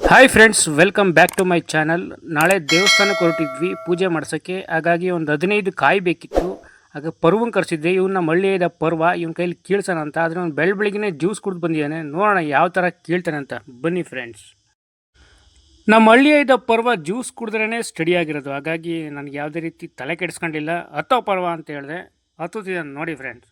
Hi friends welcome back to my channel ನಾಳೆ ದೇವಸ್ಥಾನಕ್ಕೆ ಹೊರಟಿದ್ವಿ, ಪೂಜೆ ಮಾಡ್ಸೋಕ್ಕೆ. ಹಾಗಾಗಿ ಒಂದು ಹದಿನೈದು ಕಾಯಿ ಬೇಕಿತ್ತು. ಆಗ ಪರ್ವನ್ ಕರೆಸಿದ್ದೆ ಇವನ್ನ ಮಳ್ಳಿಯದ ಪರ್ವ, ಇವನ ಕೈಲಿ ಕೀಳ್ಸೋಣ ಅಂತ. ಆದರೆ ಅವ್ನು ಬೆಳ್ ಬೆಳಿಗ್ಗೆ ಜ್ಯೂಸ್ ಕುಡ್ದು ಬಂದಿದ್ದಾನೆ. ನೋಡೋಣ ಯಾವ ಥರ ಕೀಳ್ತಾನೆ ಅಂತ. ಬನ್ನಿ ಫ್ರೆಂಡ್ಸ್ ನಮ್ಮ ಹಳ್ಳಿಯದ ಪರ್ವ ಜ್ಯೂಸ್ ಕುಡಿದ್ರೇ ಸ್ಟಡಿ ಆಗಿರೋದು. ಹಾಗಾಗಿ ನನಗೆ ಯಾವುದೇ ರೀತಿ ತಲೆ ಕೆಡಿಸ್ಕೊಂಡಿಲ್ಲ. ಹತ್ತೋ ಪರ್ವ ಅಂತ ಹೇಳಿದೆ. ಹತ್ತುತ್ತಿದ್ದಾನೆ ನೋಡಿ ಫ್ರೆಂಡ್ಸ್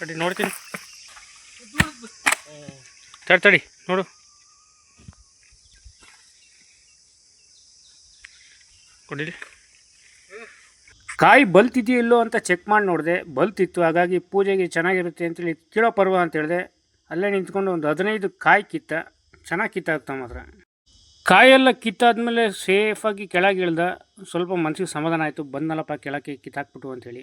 ತಡಿ, ನೋಡ್ತೀನಿ. ತಡಿ ತಡಿ, ನೋಡು. ಕೊಡಿಲಿ ಕಾಯಿ ಬಲ್ತಿದೆಯೋ ಅಂತ ಚೆಕ್ ಮಾಡಿ ನೋಡಿದೆ. ಬಲ್ತಿತ್ತು, ಹಾಗಾಗಿ ಪೂಜೆಗೆ ಚೆನ್ನಾಗಿರುತ್ತೆ ಅಂತೇಳಿ ಕೀಳೋ ಪರ್ವ ಅಂತ ಹೇಳಿದೆ. ಅಲ್ಲೇ ನಿಂತ್ಕೊಂಡು ಒಂದು ಹದಿನೈದು ಕಾಯಿ ಕಿತ್ತ, ಚೆನ್ನಾಗಿ ಕಿತ್ತಾಗ್ತಾ ಮಾತ್ರ. ಕಾಯೆಲ್ಲ ಕಿತ್ತಾದ್ಮೇಲೆ ಸೇಫಾಗಿ ಕೆಳಗೆ ಇಳ್ದ, ಸ್ವಲ್ಪ ಮನಸ್ಸಿಗೆ ಸಮಾಧಾನ ಆಯಿತು. ಬಂದಲ್ಲಪ್ಪ ಕೆಳಕ್ಕೆ ಕಿತ್ತಾಕ್ಬಿಟ್ಟು ಅಂತೇಳಿ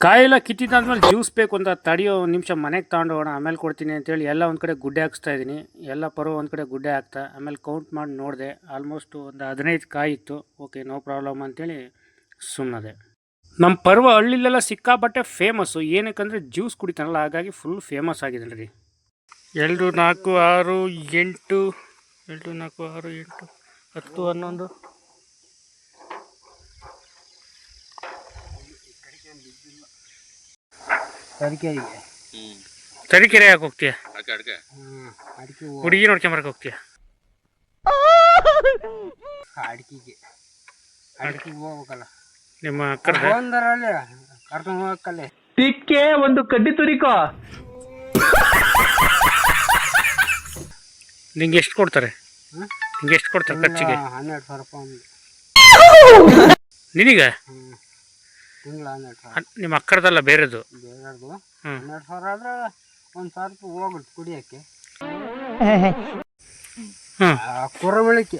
ಕಾಯೆಲ್ಲ ಕಿತ್ತಿದ್ದಾದ್ಮೇಲೆ ಜ್ಯೂಸ್ ಬೇಕು ಅಂತ ತಡೆಯೋ ನಿಮಿಷ ಮನೆಗೆ ತಗೊಂಡು ಹೋಗೋಣ ಆಮೇಲೆ ಕೊಡ್ತೀನಿ ಅಂತೇಳಿ ಎಲ್ಲ ಒಂದು ಕಡೆ ಗುಡ್ಡೆ ಹಾಕ್ಸ್ತಾ ಇದ್ದೀನಿ ಎಲ್ಲ ಪರ್ವ ಒಂದು ಕಡೆ ಗುಡ್ಡೆ ಹಾಕ್ತಾ, ಆಮೇಲೆ ಕೌಂಟ್ ಮಾಡಿ ನೋಡಿದೆ ಆಲ್ಮೋಸ್ಟ್ ಒಂದು ಹದಿನೈದು ಕಾಯಿ ಇತ್ತು. ಓಕೆ ನೋ ಪ್ರಾಬ್ಲಮ್ ಅಂತೇಳಿ ಸುಮ್ಮನದೆ ನಮ್ಮ ಪರ್ವ ಹಳ್ಳಿಲೆಲ್ಲ ಸಿಕ್ಕಾಪಟ್ಟೆ ಫೇಮಸ್ಸು ಏನಕ್ಕಂದರೆ ಜ್ಯೂಸ್ ಕುಡಿತಾನಲ್ಲ ಹಾಗಾಗಿ ಫುಲ್ ಫೇಮಸ್ ಆಗಿದೆ ರೀ ಎರಡು, ನಾಲ್ಕು, ಆರು, ಎಂಟು, ಎರಡು, ನಾಲ್ಕು, ಆರು, ಎಂಟು, ಹತ್ತು, ಹನ್ನೊಂದು ತರಕಾರಿಗೆ. ತರೀಕೆರೆ ಯಾಕೆ ಹೋಗ್ತೀಯ? ಅಡ್ಕೆ ಹುಡುಗಿ ನೋಡ್ಕೊಂಬರಕ್ಕೆ ಹೋಗ್ತೀಯ? ಅಡಿಕೆಗೆ. ಅಡಿಕೆಗೆ ಹೋಗ್ಬೇಕಲ್ಲ. ನಿಮ್ಮ ಅಕ್ಕರ ಒಂದರಲ್ಲಿ ಕರ್ಕೊಂಡು ಹೋಗಕ್ಕಲ್ಲೇ. ತಿಕ್ಕೆ ಒಂದು ಕಡ್ಡಿ ತುರಿಕೋ. ನಿಂಗೆ ಎಷ್ಟು ಕೊಡ್ತಾರೆ? ನಿಂಗೆ ಎಷ್ಟು ಕೊಡ್ತಾರೆ ಖರ್ಚಿಗೆ? ಹನ್ನೆರಡು ಸಾವಿರ ರೂಪಾಯಿ ನಿನಗೆ? ತಿಂಗಳ ಹನ್ನೆರಡು ಸಾವಿರ. ಅದ್- ನಿಮ್ಮ ಅಕ್ಕರದಲ್ಲ ಬೇರೆದು? ಬೇರೆದು. ಹ್ಞೂ ಹನ್ನೆರಡು ಸಾವಿರ ಆದ್ರೆ ಒಂದು ಸಾವಿರ ರೂಪಾಯಿ ಹೋಗುತ್ತೆ ಕುಡಿಯೋಕ್ಕೆ. ಹ್ಞೂ ಆ ಕುರಮಳಿಕೆ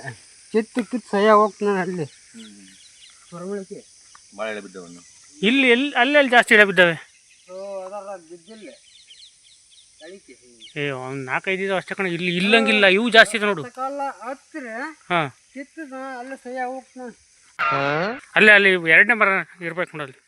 ಕಿತ್ತು ಕಿತ್ತು ಸಹ ಹೋಗ್ತಾನೆ ಅಲ್ಲಿ. ಕುರಮಳಿಕೆ ಎಳೆ ಬಿದ್ದವನ್ನು. ಇಲ್ಲಿ ಎಲ್ಲಿ ಅಲ್ಲೆಲ್ಲಿ ಜಾಸ್ತಿ ಎಳೆ ಬಿದ್ದಾವೆ? ಸೊ ಅದರ ಬಿದ್ದಿಲ್ಲ. ಅಳಿಕೆ ಏ ಒಂದು ನಾಲ್ಕೈದು ಇದು ಅಷ್ಟೇ ಕಣ. ಇಲ್ಲಿ ಇಲ್ಲಂಗಿಲ್ಲ. ಇವು ಜಾಸ್ತಿ ಇದೆ ನೋಡು. ಕಾಲ ಹತ್ತಿರ ಹಾಂ. ಕಿತ್ತದ ಅಲ್ಲೇ ಸಹ ಹೋಗ್ತಾನೆ ಅಲ್ಲೇ, ಅಲ್ಲಿ ಎರಡನೇ ಮರ ಇರ್ಬೇಕು ನೋಡಲ್ಲಿ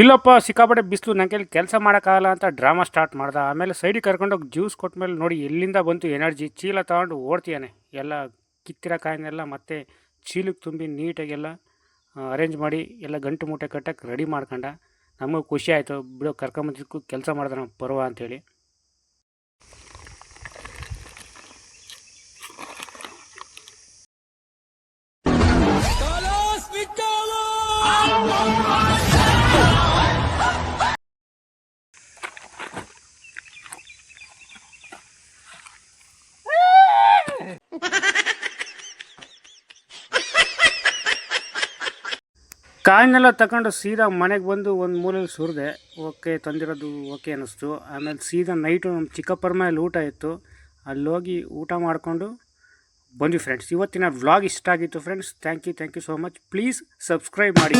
ಇಲ್ಲಪ್ಪ, ಸಿಕ್ಕಾಪಟ್ಟೆ ಬಿಸಿಲು. ಕೈಲಿ ಕೆಲಸ ಮಾಡೋಕ್ಕಾಗಲ್ಲ ಅಂತ ಡ್ರಾಮಾ ಸ್ಟಾರ್ಟ್ ಮಾಡ್ದೆ. ಆಮೇಲೆ ಸೈಡಿಗೆ ಕರ್ಕೊಂಡೋಗಿ ಜ್ಯೂಸ್ ಕೊಟ್ಮೇಲೆ ನೋಡಿ ಎಲ್ಲಿಂದ ಬಂತು ಎನರ್ಜಿ ಚೀಲ ತಗೊಂಡು ಓಡ್ತೀಯಾನೆ. ಎಲ್ಲ ಕಿತ್ತಿರೋ ಕಾಯಿನೆಲ್ಲ ಮತ್ತೆ ಚೀಲಕ್ಕೆ ತುಂಬಿ ನೀಟಾಗೆಲ್ಲ ಅರೇಂಜ್ ಮಾಡಿ ಎಲ್ಲ ಗಂಟು ಮೂಟೆ ಕಟ್ಟಕ್ಕೆ ರೆಡಿ ಮಾಡ್ಕೊಂಡ. ನಮಗೆ ಖುಷಿ ಆಯಿತು. ಬಿಡೋ, ಕರ್ಕೊಂಬಂದಿದ್ದಕ್ಕೂ ಕೆಲಸ ಮಾಡ್ದೆ ನಾವು ಪರ್ವ ಅಂತೇಳಿ. ಕಾಯಿನೆಲ್ಲ ತಗೊಂಡು ಸೀದಾ ಮನೆಗೆ ಬಂದು ಒಂದು ಮೂಲೆಯಲ್ಲಿ ಸುರಿದೆ, ಓಕೆ ತಂದಿರೋದು ಓಕೆ ಅನ್ನಿಸ್ತು. ಆಮೇಲೆ ಸೀದಾ ನೈಟು ನಮ್ಮ ಚಿಕ್ಕಪ್ಪರ ಮೇಲೆ ಊಟ ಇತ್ತು. ಅಲ್ಲೋಗಿ ಊಟ ಮಾಡಿಕೊಂಡು ಬಂದ್ವಿ ಫ್ರೆಂಡ್ಸ್ ಇವತ್ತಿನ ವ್ಲಾಗ್ ಇಷ್ಟ ಆಗಿತ್ತು friends thank you thank you so much please subscribe ಮಾಡಿ.